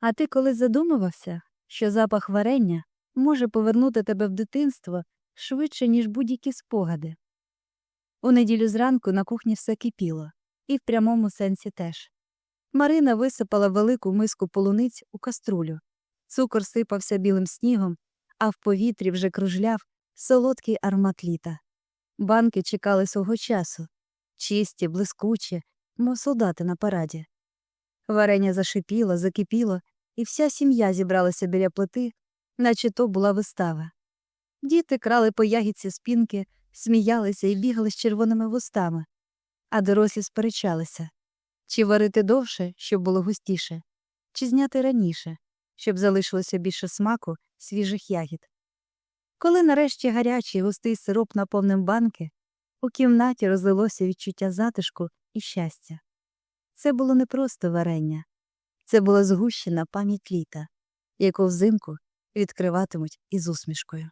А ти коли задумувався, що запах варення може повернути тебе в дитинство швидше, ніж будь-які спогади. У неділю зранку на кухні все кипіло, і в прямому сенсі теж. Марина висипала велику миску полуниць у каструлю. Цукор сипався білим снігом, а в повітрі вже кружляв солодкий аромат літа. Банки чекали свого часу, чисті, блискучі, мов солдати на параді. Варення зашипіло, закипіло, і вся сім'я зібралася біля плити, наче то була вистава. Діти крали по ягідці спінки, сміялися і бігали з червоними вустами, а дорослі сперечалися чи варити довше, щоб було густіше, чи зняти раніше, щоб залишилося більше смаку свіжих ягід. Коли нарешті гарячий густий сироп наповнив банки, у кімнаті розлилося відчуття затишку і щастя. Це було не просто варення, це була згущена пам'ять літа, яку взимку відкриватимуть із усмішкою.